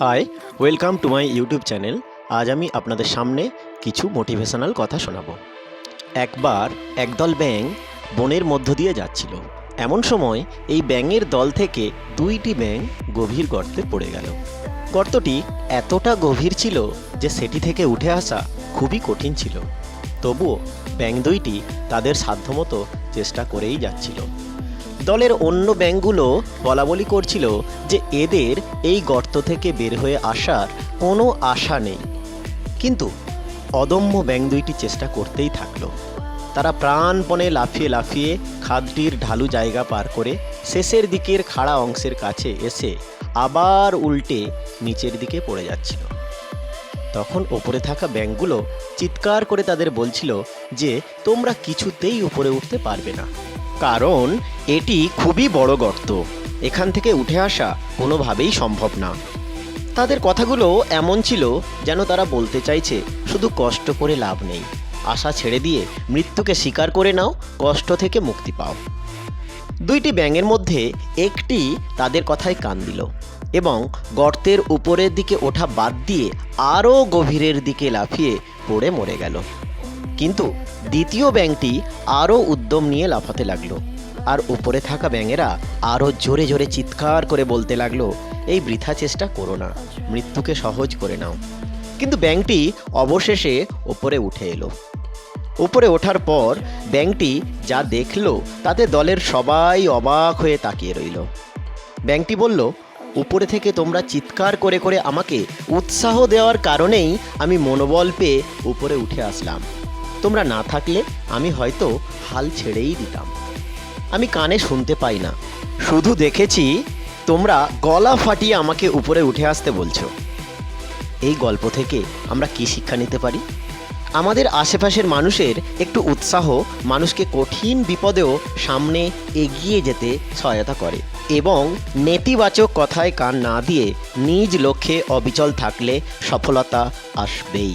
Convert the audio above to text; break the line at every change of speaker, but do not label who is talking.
Hi welcome to my YouTube channel আজ আমি আপনাদের সামনে কিছু মোটিভেশনাল কথা শোনাব। একবার একদল ব্যাঙ বনের মধ্য দিয়ে যাচ্ছিল। এমন সময় এই ব্যাঙের দল থেকে দুইটি ব্যাঙ গভীর গর্তে পড়ে গেল। গর্তটি এতটা গভীর ছিল যে সেটি থেকে উঠে আসা খুবই কঠিন ছিল। তবুও ব্যাঙ দুইটি তাদের সাধ্যমতো চেষ্টা করেই যাচ্ছিল। দলের অন্য ব্যাঙগুলো বলাবলি করছিল যে এদের এই গর্ত থেকে বের হয়ে আসার কোনো আশা নেই। কিন্তু অদম্য ব্যাঙ দুইটি চেষ্টা করতেই থাকল। তারা প্রাণপণে লাফিয়ে লাফিয়ে খাদটির ঢালু জায়গা পার করে শেষের দিকের খাড়া অংশের কাছে এসে আবার উল্টে নিচের দিকে পড়ে যাচ্ছিল। তখন ওপরে থাকা ব্যাঙগুলো চিৎকার করে তাদের বলছিল যে তোমরা কিছুতেই উপরে উঠতে পারবে না। কারণ এটি খুবই বড় গর্ত। এখান থেকে উঠে আসা কোনোভাবেই সম্ভব না। তাদের কথাগুলো এমন ছিল যেন তারা বলতে চাইছে, শুধু কষ্ট করে লাভ নেই। আশা ছেড়ে দিয়ে মৃত্যুকে স্বীকার করে নাও, কষ্ট থেকে মুক্তি পাও। দুইটি ব্যাঙের মধ্যে একটি তাদের কথায় কান দিল এবং গর্তের উপরের দিকে ওঠা বাদ দিয়ে আরও গভীরের দিকে লাফিয়ে পড়ে মরে গেল। কিন্তু দ্বিতীয় ব্যাঙটি আরও উদ্যম নিয়ে লাফাতে লাগল। আর উপরে থাকা ব্যাঙেরা আরও জোরে জোরে চিৎকার করে বলতে লাগল, এই বৃথা চেষ্টা করো না, মৃত্যুকে সহজ করে নাও। কিন্তু ব্যাঙটি অবশেষে ওপরে উঠে এলো। উপরে ওঠার পর ব্যাঙটি যা দেখল, তাতে দলের সবাই অবাক হয়ে তাকিয়ে রইল। ব্যাঙটি বলল, উপরে থেকে তোমরা চিৎকার করে করে আমাকে উৎসাহ দেওয়ার কারণেই আমি মনোবল পেয়ে উপরে উঠে আসলাম। তোমরা না থাকলে আমি হয়তো হাল ছেড়েই দিতাম। আমি কানে শুনতে পাই না। শুধু দেখেছি তোমরা গলা ফাটিয়ে আমাকে উপরে উঠে আসতে বলছো। এই গল্প থেকে আমরা কি শিক্ষা নিতে পারি? আমাদের আশেপাশের মানুষের একটু উৎসাহ মানুষকে কঠিন বিপদেও সামনে এগিয়ে যেতে সহায়তা করে এবং নেতিবাচক কথায় কান না দিয়ে নিজ লক্ষ্যে অবিচল থাকলে সফলতা আসবেই।